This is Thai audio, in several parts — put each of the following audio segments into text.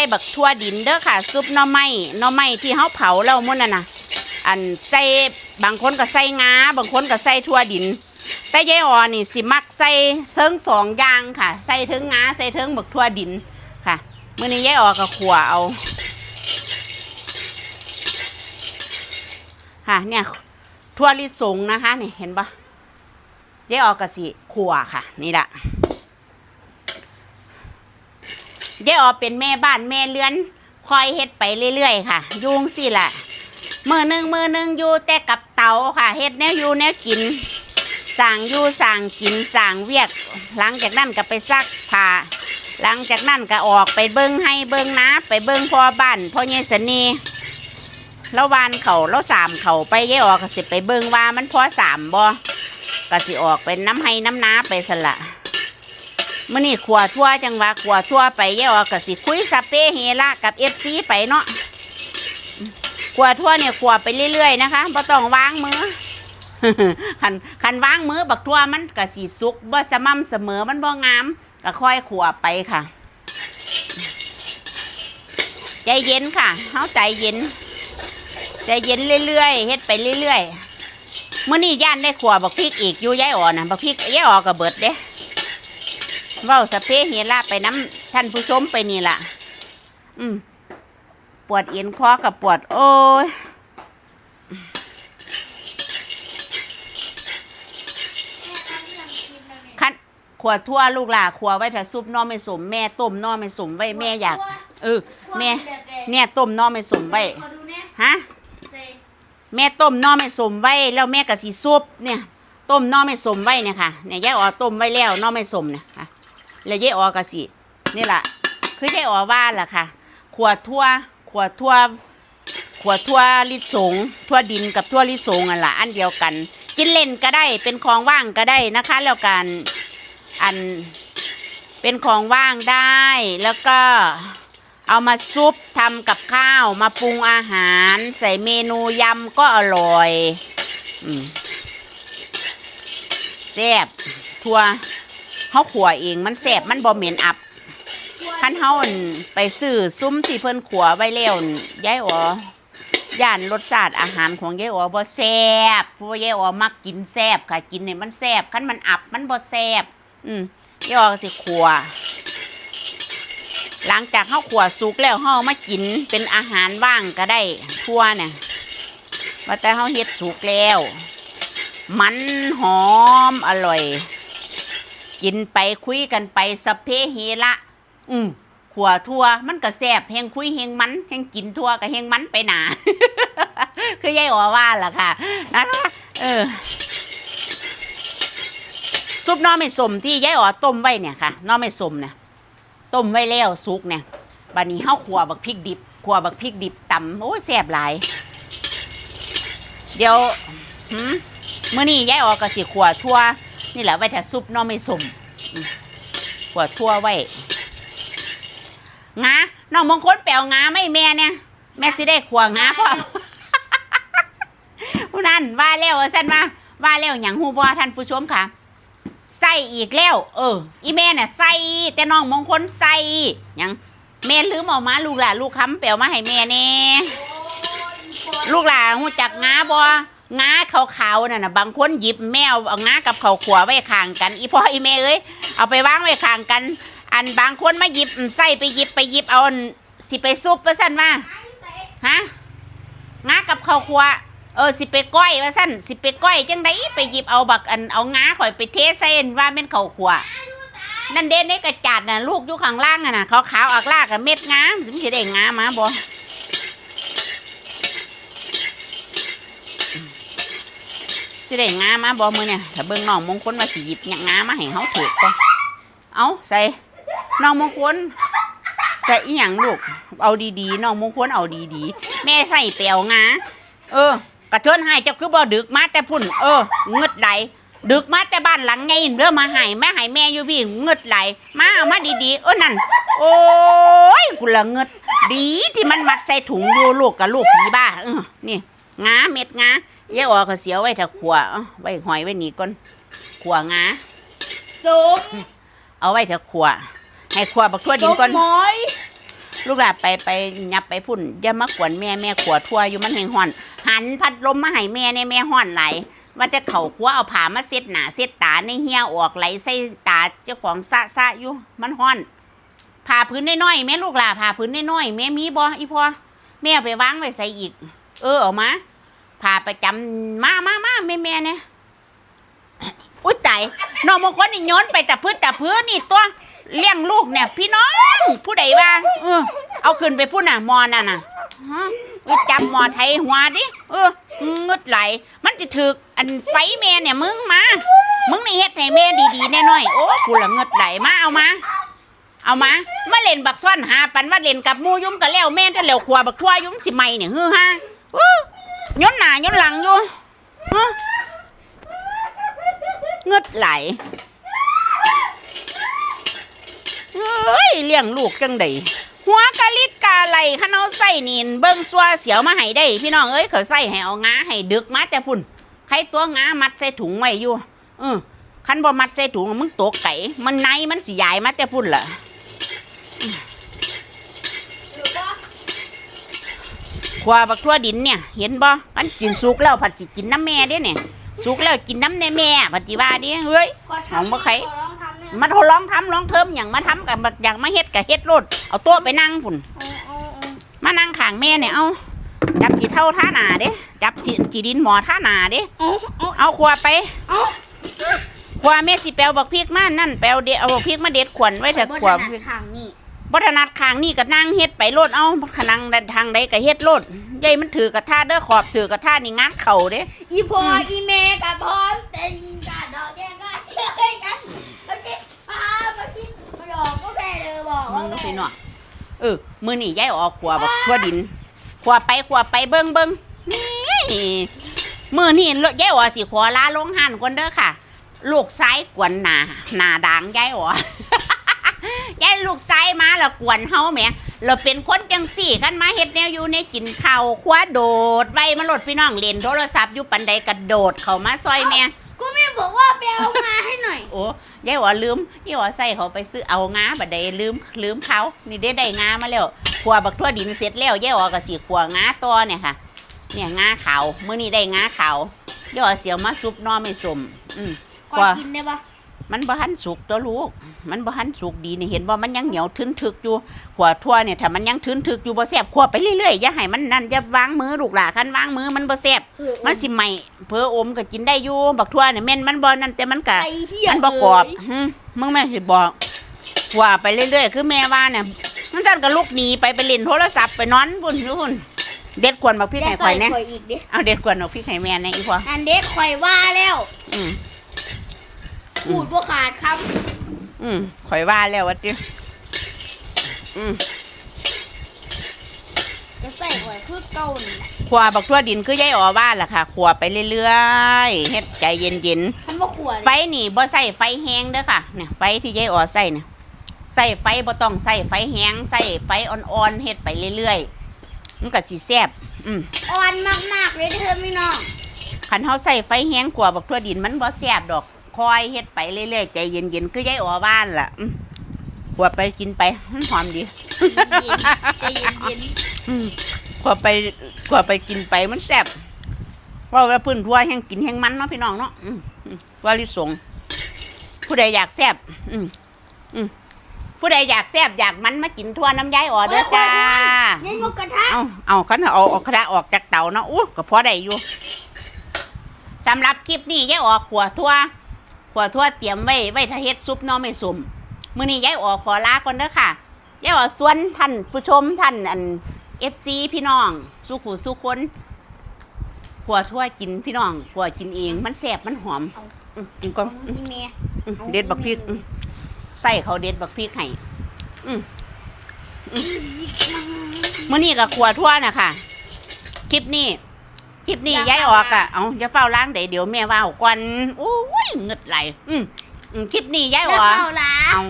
ใส่บักทั่วดินเด้อค่ะ ซุปหน่อไม้หน่อไม้ที่เฮาเผาแล้วมื้อนั่นน่ะอันใส่บางคนก็ใส่งาบางคนก็ใส่ทั่วดิน แต่ยายอ่อนี่สิมักใส่เซิงสองอย่างค่ะ ใส่ถึงงาใส่ถึงบักทั่วดินค่ะมื้อนี้ยายอ่อก็ขัวเอาค่ะเนี่ยทั่วลิสงนะคะนี่เห็นปะยายอ่อก็สิขัวค่ะ นี่ละ ยายออเป็นแม่บ้านแม่เรือน คอยเฮ็ดไปเรื่อยๆค่ะ ยุงสิล่ะมือหนึ่งมือหนึ่งอยู่แต่กับเตาค่ะเฮ็ดแนวอยู่แนวกินสั่งอยู่สั่งกินสั่งเวียก หลังจากนั้นก็ไปซักผ้าหลังจากนั้นก็ออกไปเบิ้งให้เบิ้งนาไปเบิ้งพ่อบ้านพ่อเยสนีแล้ววานเขาแล้วสามเขาไปแย่ออกก็สิไปเบิ้งว่ามันพอสามบ่ก็สิออกเป็นน้ำให้น้ำน้าไปสละ มื่อนี่ขัวทั่วจังหวะขัวทั่วไปแย่ออกก็สิคุยสเปเฮละกับเอฟซีไปเนาะขวทั่วเนี่ยขวไปเรื่อยๆนะคะบ่ต้องวางมือคันคันวางมือบักทั่วมันก็สีสุกบ่สม่ำเสมอมันบ่งามก็ค่อยขวไปค่ะ ใจเย็นค่ะเฮาใจเย็นใจเย็นเรื่อยๆเฮ็ดไปเรื่อยๆเมื้อนี้ย่านได้ขวบักพริกอีกอยู่ยายอ่อนนะบักพริกยายอ่อก็เบิดเด้ เว้าสเพเฮล่าไปน้ำท่านผู้ชมไปนี่ล่ะ อืมปวดเอ็นคอกับปวด โอ้ยคันขวดทั่วลูกหล่าขวไว้ถ้าซุปน้อไม่สมแม่ต้มน้อไม่สมไว้แม่อยาก เออ แม่เนี่ยต้มน้อไม่สมไว้ฮะแม่ต้มน้อไม่สมไว้ แล้วแม่ก็สีซุปเนี่ย ต้มน้อไม่สมไว้เนี่ยค่ะเนี่ยยายอ๋อต้มไว้แล้วน้อไม่สมเนี่ย แล้วยายอ๋อก็สินี่แหละคือยายอ๋อว่าล่ะค่ะ ขวดทั่วขวดทั่วขวดทั่วลิสงทั่วดินกับทั่วลิสงอะละอันเดียวกัน กินเล่นก็ได้เป็นของว่างก็ได้นะคะ แล้วกันอันเป็นของว่างได้แล้วก็เอามาซุปทำกับข้าวมาปรุงอาหาร ใส่เมนูยำก็อร่อยอแซ่บทั่ว เขาขัวเองมันแซบมันบ่เหม็นอับคันเฮาไปซื้อซุ้มที่เพิ่นขัวไว้แล้วนั่นยายอ๋อย่านรสชาติอาหารของยายอ๋อบ่แซ่บเพราะยายอ๋อมักกินแซ่บค่ะ กินให้มันแซ่บคันมันอับมันบ่แซ่บอืมยายอ๋อสิขัวหลังจากเฮาขัวสุกแล้วเฮามากินเป็นอาหารว่างก็ได้ทั่วเนี่ยว่าแต่เฮาเฮ็ดสุกแล้ว มันหอมอร่อย กินไปคุยกันไปสพเพเฮระอืมขัวทั่วมันก็แซ่บเฮงคุยเฮงมันเฮงกินทั่วก็เฮงมันไปหนาคือยายอ๋อว่าล่ะค่ะนะคะเออซุปหน้อไม่สมที่ยายอ๋อต้มไว้เนี่ยค่ะหน้อไม่สมเนี่ยต้มไว้แล้วสุกเนี่ยบัดนี้เฮาขัวบักพริกดิบขัวบักพริกดิบตำโอ้ยแซ่บหลาย เดี๋ยวหืมมื้อนี้ยายอ๋อก็สิขัวทั่ว นี่แหละไว้ถ้าซุปน้อไม่สมอืมขัวทั่วไว้งาน้องมงคลแปลวงาไม่แม่เนี่ย แม่สิได้ขวางาพ่อผู้นั้นว่าแล้วว่าซั่นว่าว่าแล้วหยังฮู้บ่ท่านผู้ชมค่ะใส่อีกแล้ว เออ อีแม่เนี่ยใส่แต่น้องมงคลใส่หยังแม่ลืมออกมาลูกหล่ะลูกค้ำแปลวมาให้แม่แน่ลูกหล่ะฮู้จักงาบ่ งาขาวๆนั่นน่ะบางคนหยิบแมวเอางากับเขาวขัวไว้ข้างกัน อีพ่ออีแม่เอ้ยเอาไปวางไว้ข้างกัน อันบางคนมาหยิบใส่ไปหยิบไปหยิบเอาสิไปซุปว่าสั่นว่าฮะงากับเขาวคั่วเออสิไปก้อยว่าสั่นสิไปก้อยจังไดไปหยิบเอาบักอันเอางาข่อยไปเทใส่อันว่าแม่นเขาขัวนั่นเด่นในกระจาดน่ะลูกอยู่ข้างล่างอะน่ะขาวขาวๆอักลากกับเม็ดงาสิมันสิได้งามาบ่ สิได้งามาบ่มื้อเนี่ยถ้าเบิ่งน้องมงคลว่าสิหยิบงามาให้เฮาถูกบ่เอาใส่น้องมงคลใส่อีหยังลูก เอาดีๆน้องมงคลเอาดีๆ แม่ใส่เปียวงาเออ กระเทินให้เจ้าคือบ่ดึกมาแต่พุ่น เออเงึดไหลดึกมาแต่บ้านหลังไงเริ่มมาให้แม่ให้แม่อยู่พี่เงึดไหลมาเอามาดีๆเออนั่น โอ้ยกูละเงึดดีที่มันมัดใส่ถุงอยู่ลูกกับลูกผีบ้าเออนี่ งาเม็ดงาเยาออกก็เสียวไว้ถ้าขัวเอาไว้หอยไว้นี่ก่อนขัวงาสูงเอาไว้ถ้าขัวให้ขัวบักทั่วดินก่อน หมอยลูกหลานไปไปยับไปพุ่นอย่ามากวนแม่แม่ขวทั่วอยู่มันแหงห่อน หันพัดลมมาให้แม่เนี่ยแม่ห่อนไหลายว่าแต่เขาขัวเอาผ้ามาเซ็ดหนาเซ็ดตาในเหี่ยออกไหลใส่ตาเจ้าของซะซะอยู่มันห่อนผ้าพื้นน้อยๆแม่ลูกหลานผ้าพื้นน้อยๆแม่มีบ่อีพอแม่เอาไปวางไว้ใส่อีก เออเอามา ผ้าประจำมามามาแม่แม่เนี่ยอุ้ยตายน้องบางคนนี่โย้อนไปแต่พื้นแต่พื้นนี่ตัวเลี้ยงลูกเนี่ย พี่น้อง ผู้ใดว่างเออเอาขึ้นไปพูดน่ะมอน่ะน่ะอุ๊ยจับมอไทยหัวดิเอองึดไหล มันจะถึกอันไฟแม่เนี่ยมึงมา มึงนี่เฮ็ดให้แม่ดีๆแน่น้อยโอ้กูละเงึดไหลมาเอามาเอามามาเล่นบักซ่อนหาปันว่าเล่นกับมูยุ่มกับแล้วแม่จะแล้วขวาบักทั่วยุ่มสิไม่เนี่ยฮือฮาอ ย้อนหน้าย้อนหลังอยู่ฮะเงึดไหลเอ้ยเลี้ยงลูกจังไดหัวกะลิกกาไหลขนเอาใส่นินเบิ่งซัวเสียวมาให้ได้ พี่น้องเอ้ยเขาใส่ให้เอางาให้ดึกมาแต่พุ่นใครตัวงามัดใส่ถุงไว้อยู่เออคันบ่มัดใส่ถุงมึงตกไก่มันในมันสิใหญ่มาแต่พุ่นล่ะ ขวาบักทั่วดินเนี่ย เห็นบ่มันกินสุกแล้วผัดสิกินน้ำแม่เด้เนี่ยสุกแล้วกินน้ำแน่แม่ปฏิว่าเด้เฮ้ยเอามาไขมันทดลองทำลองเทิมอย่างมาทำกับอย่างมาเฮ็ดกับเฮ็ดโลดเอาโต๊ะไปนั่งพุ่นมานั่งข้างแม่เนี่ยเอาจับจีเท่าท่าหนาเด้จับจีจีดินหมอท่าหนาเด้เอาเอาเอาขวาไปเอาขวาแม่สิแปลวบักพริกมานั่นแปลวเด็ดเอาบักพริกมาเด็ดขวนไว้เถอะขวาบนถนัดทางนี่ บ่ถนัดข้างนี่ก็นั่งเฮ็ดไปโลดเอาขนังทางใดก็เฮ็ดโลดใหญ่มันถือกระทาเด้อขอบถือกระทานี่งานเข่าเด้อีพออืมอีเมกับพรเต็งกันดอกแก้กันเฮ้ยกันเมื่อกี้อ้าเมื่อกี้ไม่ยอมก็แค่เลยบอกว่าแม่พี่น้องเออมื้อนี้ยายออกขวบักทั่วดินขวไปขวไปเบิ่งเบิ่งนี่มื้อนี้ยายออสิขอลาลงหันก่อนเด้อค่ะ ลูกซ้ายกวนหน้าหน้าด่างยายออ ยายลูกซ้ายมาแล้วกวนเฮาแหมเราเป็นคนจังสี่กันมาเฮ็ดแนวอยู่ในกินข้าวคว้าโดดไว้มาโลดพี่น้องเล่นโทรศัพท์อยู่ปันใดกระโดดเข้ามาซอยแม่กูไม่บอกว่าไปเอามาให้หน่อย โอ้ยายว่าลืมยายว่าใส่เขาไปซื้อเอางาบัดใดลืมลืมเขานี่ได้ได้งามาแล้วขัวบักทั่วดินเสร็จแล้วยายว่าก็สิขัวงาตัวเนี่ยค่ะ เนี่ยงาขาวมื้อนี้ได้งาขาวยายว่าเสียวมาซุปหนอไม่สมอืมขอว่ากินได้ปะ มันบ่ทันสุกตัวลูก มันบ่ทันสุกดีนี่เห็นบ่มันยังเหนียวทึนทึกอยู่ขัวทั่วเนี่ยถ้ามันยังทึนทึกอยู่บ่แซ่บขัวไปเรื่อยๆอย่าให้มันนั่นอย่าวางมือลูกหล่ะคันวางมือมันบ่แซ่บมันสิใหม่เพออมก็กินได้อยู่บักทั่วเนี่ยแม่นมันบ่นั่นแต่มันก็ไอ้เหี้ยมันประกอบหึมึงแม่สิบอกว่าไปเรื่อยๆคือแม่ว่าเนี่ยมันจันก็ลุกหนีไปไปเล่นโทรศัพท์ไปนอนบุญทุกคนเด็ดกวนบักพริกจะไห้ข่ใส่อยเนี่ยข่อยอีกดิเอาเด็ดกวนบักพริกไห้แม่เนี่ยอีพออันเด็กข่อยว่าแล้ว อืม พูดว่าขาดคอืมข่อยว่าแล้วว่าจิอืมำจะใส่ข่อยคือเก่านี่แหละขวาบักทั่วดินคือยายอ๋อว่าล่ะค่ะขวาไปเรื่อยๆเฮ็ดใจเย็นทำมาขวดๆไฟนี่บ่ใส่ไฟแห้งเด้อค่ะเนี่ยไฟที่ยายอ๋อใส่เนี่ยใส่ไฟบ่ต้องใส่ไฟแห้งใส่ไฟอ่อนๆเฮ็ดไปเรื่อยๆมันก็สิแซ่บอืมอ่อนมากๆเลยเธอพี่น้องคันเฮาใส่ไฟแห้งกว่าบักทั่วดินมันบ่แซ่บดอก คอยเฮ็ดไปเรื่อยๆใจเย็นๆคือยายอ๋อบ้านล่ะอืมกว่าไปกินไปมันหอมดีใจเย็นอืมกว่าไปกว่าไปกินไปมันแซ่บเพราะว่าพื้นทั่วแห้งกินแห้งมันเนาะพี่น้องเนาะอืมอืมว่าลิสงผู้ใดอยากแซ่บอืมอืมผู้ใดอยากแซ่บอยากมันมากินทั่วน้ำย้ายอ๋อเด้อจ้าๆนี่หมูกระทะเอาเอาคันเอาเอากระดาษออกจากเตาเนาะอู้ก็พอได้อยู่สำหรับคลิปนี้ยายออกขัวทั่ว ขัวทั่วเตรียมไว้ไว้ถ้าเฮ็ดซุปหน้อไม่สุ่มมื้อนี้ยายออกขอลาก่อนเด้อค่ะยายออกส่วนท่านผู้ชมท่านอัน FC พี่น้อง สุขุสุคนขัวทั่วกินพี่น้องขัวกินเองมันแซ่บมันหอมอืมกินก่อนอืมนี่เมียอืมเด็ดบักพริกอืมใส่เขาเด็ดบักพริกให้อืมอืมมื้อนี้ก็ขัวทั่วน่ะค่ะ คลิปนี้ค ลิปนี้ย้ายออกอะเอาอย่าเฝ้าล้างเดี๋ยวเดี๋ยวแม่ว่าก่อนโอ้ยเงึดไหลอืมอืมคลิปนี้ย้ายอแล้วอกเปล่าล่ะเอา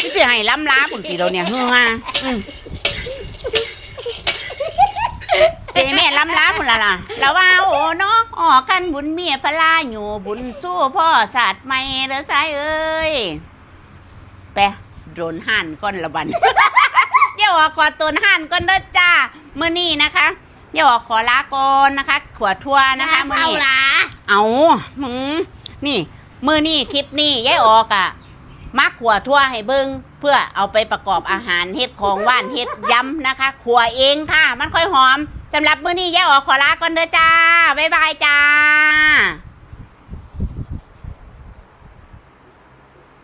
พี่จะให้ล้ำล้าปุ่นตีเราเนี่ยเฮืออืมเสแม่ล้ำล้าปุ่นละล่ะแล้วว่าโอ้เนาะออกกันบุญเมียพลาอยู่บุญสู้พ่อศาสตร์ไม่เด้อสายเอ้ยไปโดนห่านก้อนละบันเดี๋ยวขอตัวห่านก่อนเด้อจ้า มื้อนี้นะคะเดี๋ยวขอลาก่อนนะคะขวดทั่วนะคะมื้อเอานี้ละเอาหืมนี่มือนี่คลิปนี่ยายออกอะมักขัวทั่วให้เบิงเพื่อเอาไปประกอบอาหารเฮ็ดของว่านเฮ็ดยำนะคะ ขัวเองค่ะ มันค่อยหอมสำหรับมือนี้ยายออกขอลาก่อนเด้อจ้า บ๊ายบายจ้า